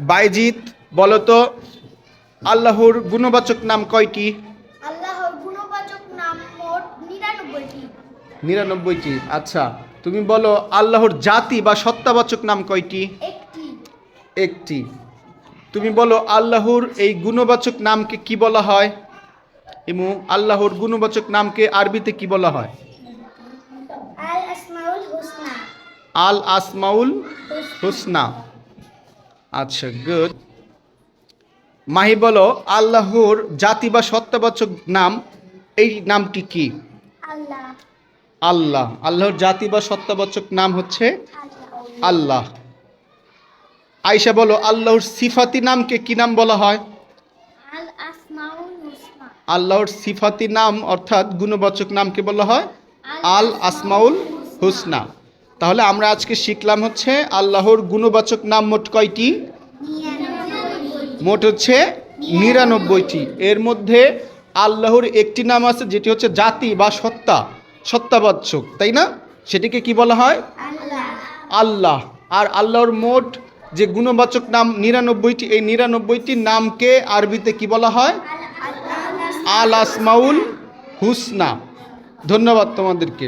বাইজিৎ বলো তো আল্লাহর গুণবাচক নাম কয়টি? আল্লাহর গুণবাচক নাম মোট নিরানব্বইটি। নিরানব্বইটি আচ্ছা। তুমি বলো আল্লাহর জাতি বা সত্তাবাচক নাম কয়টি? একটি। একটি। তুমি বলো আল্লাহর এই গুণবাচক নামকে কি বলা হয়? ইমু আল্লাহর গুণবাচক নামকে আরবিতে কি বলা হয়? আল আসমাউল হুসনা। আল আসমাউল হুসনা। আচ্ছা গুড মাহি বলো আল্লাহর জাতি বা সত্তাবাচক নাম এই নামটি কি? আল্লাহ। আল্লাহ। আল্লাহর জাতি বা সত্তাবাচক নাম হচ্ছে আল্লাহ। আয়সা বলো আল্লাহর সিফাতি নামকে কি নাম বলা হয়? আল্লাহর সিফাতি নাম অর্থাৎ গুণবাচক নামকে বলা হয় আল আসমাউল হুসনা তাহলে আমরা আজকে শিখলাম হচ্ছে আল্লাহর গুণবাচক নাম মোট কয়টি? মোট হচ্ছে নিরানব্বইটি। এর মধ্যে আল্লাহর একটি নাম আছে যেটি হচ্ছে জাতি বা সত্তা সত্তাবাচক তাই না? সেটিকে কি বলা হয়? আল্লাহ। আর আল্লাহর মোট যে গুণবাচক নাম নিরানব্বইটি এই নিরানব্বইটি নামকে আরবিতে কি বলা হয়? আল আসমাউল হুসনা। ধন্যবাদ তোমাদেরকে।